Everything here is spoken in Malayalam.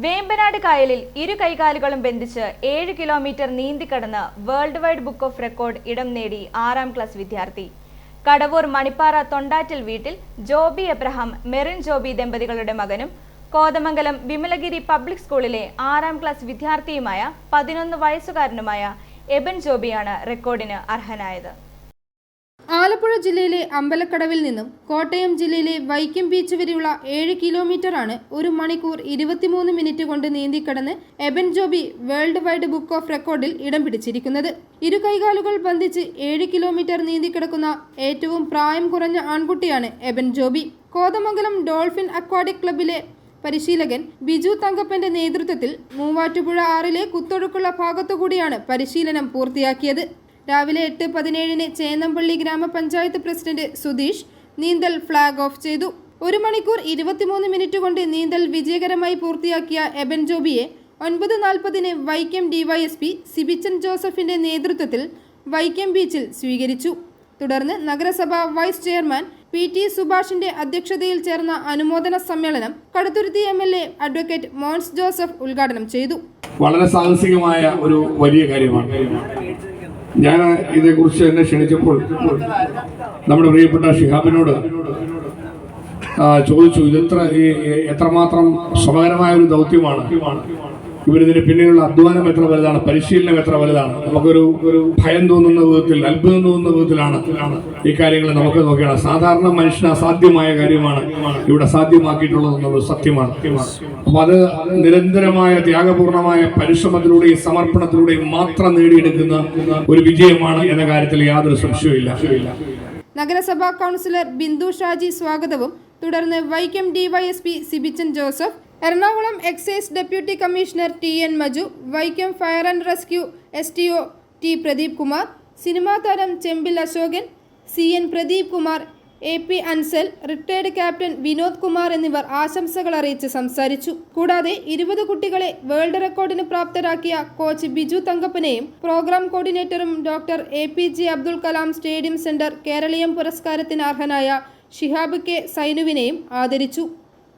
വേമ്പനാട് കായലിൽ ഇരു കൈകാലുകളും ബന്ധിച്ച് ഏഴ് kilometre നീന്തിക്കടന്ന് world wide book of record ഇടം നേടി ആറാം ക്ലാസ് വിദ്യാർത്ഥി. കടവൂർ മണിപ്പാറ തൊണ്ടാറ്റിൽ വീട്ടിൽ ജോബി എബ്രഹാം മെറിൻ ജോബി ദമ്പതികളുടെ മകനും കോതമംഗലം വിമലഗിരി പബ്ലിക് സ്കൂളിലെ ആറാം ക്ലാസ് വിദ്യാർത്ഥിയുമായ പതിനൊന്ന് വയസ്സുകാരനുമായ എബൻ ജോബിയാണ് റെക്കോർഡിന് അർഹനായത്. ആലപ്പുഴ ജില്ലയിലെ അമ്പലക്കടവിൽ നിന്നും കോട്ടയം ജില്ലയിലെ വൈക്കം ബീച്ച് വരെയുള്ള ഏഴ് കിലോമീറ്ററാണ് ഒരു മണിക്കൂർ ഇരുപത്തിമൂന്ന് മിനിറ്റ് കൊണ്ട് നീന്തിക്കടന്ന് Eban Joby world wide book of റെക്കോർഡിൽ ഇടം പിടിച്ചിരിക്കുന്നത്. ഇരു കൈകാലുകൾ ബന്ധിച്ച് ഏഴ് കിലോമീറ്റർ നീന്തിക്കിടക്കുന്ന ഏറ്റവും പ്രായം കുറഞ്ഞ ആൺകുട്ടിയാണ് എബൻ ജോബി. കോതമംഗലം ഡോൾഫിൻ അക്വാഡിക് ക്ലബിലെ പരിശീലകൻ ബിജു തങ്കപ്പന്റെ നേതൃത്വത്തിൽ മൂവാറ്റുപുഴ ആറിലെ കുത്തൊഴുക്കുള്ള ഭാഗത്തുകൂടിയാണ് പരിശീലനം പൂർത്തിയാക്കിയത്. രാവിലെ എട്ട് പതിനേഴിന് ചേന്നമ്പള്ളി ഗ്രാമപഞ്ചായത്ത് പ്രസിഡന്റ് സുധീഷ് നീന്തൽ ഫ്ളാഗ് ഓഫ് ചെയ്തു. ഒരു മണിക്കൂർ ഇരുപത്തിമൂന്ന് മിനിറ്റ് കൊണ്ട് നീന്തൽ വിജയകരമായി പൂർത്തിയാക്കിയ എബൻ ജോബിയെ ഒൻപത് നാൽപ്പതിന് വൈക്കം ഡിവൈഎസ്പി സിബിച്ചൻ ജോസഫിന്റെ നേതൃത്വത്തിൽ വൈക്കം ബീച്ചിൽ സ്വീകരിച്ചു. തുടർന്ന് നഗരസഭ വൈസ് ചെയർമാൻ പി ടി സുഭാഷിന്റെ അധ്യക്ഷതയിൽ ചേർന്ന അനുമോദന സമ്മേളനം Kaduthuruthy M L A advocate Mons Joseph ഉദ്ഘാടനം ചെയ്തു. വളരെ സാഹസികമായ ഒരു വലിയ കാര്യമാണ്. ഞാൻ ഇതേക്കുറിച്ച് എന്നെ ക്ഷണിച്ചപ്പോൾ നമ്മുടെ പ്രിയപ്പെട്ട ഷിഹാബിനോട് ചോദിച്ചു ഇതെത്ര എത്രമാത്രം ശ്രമകരമായ ഒരു ദൗത്യമാണ്. ഇവരിതിന് പിന്നിലുള്ള അധ്വാനം എത്ര വലുതാണ്? പരിശീലനം എത്ര വലുതാണ്? നമുക്കൊരു ഒരു ഭയം തോന്നുന്ന വിധത്തിൽ അത്ഭുതം തോന്നുന്ന വിധത്തിലാണ് ഈ കാര്യങ്ങൾ നമുക്ക് നോക്കിയാണ് സാധാരണ മനുഷ്യന് അസാധ്യമായ കാര്യമാണ് ഇവിടെ സാധ്യമാക്കിയിട്ടുള്ളത് എന്നുള്ളത് സത്യമാണ്. അപ്പൊ അത് നിരന്തരമായ ത്യാഗപൂർണമായ പരിശ്രമത്തിലൂടെയും സമർപ്പണത്തിലൂടെയും മാത്രം നേടിയെടുക്കുന്ന ഒരു വിജയമാണ് എന്ന കാര്യത്തിൽ യാതൊരു സംശയവുമില്ല നഗരസഭാ കൗൺസിലർ ബിന്ദു ഷാജി സ്വാഗതവും. തുടർന്ന് Vaikom DYSP Sibichan Joseph Ernakulam excise deputy commissioner T N Maju Vaikom fire and rescue S T O T Pradeep Kumar cinema താരം Chembil Ashokan C N Pradeep Kumar A P Ansal retired captain Vinod Kumar എന്നിവർ ആശംസകൾ അറിയിച്ച് സംസാരിച്ചു. കൂടാതെ ഇരുപത് കുട്ടികളെ വേൾഡ് റെക്കോർഡിന് പ്രാപ്തരാക്കിയ കോച്ച് ബിജു തങ്കപ്പനെയും programme കോർഡിനേറ്ററും doctor A P J Abdul Kalam stadium centre Keraleeyam പുരസ്കാരത്തിന് അർഹനായ ഷിഹാബ് കെ സൈനുവിനെയും ആദരിച്ചു.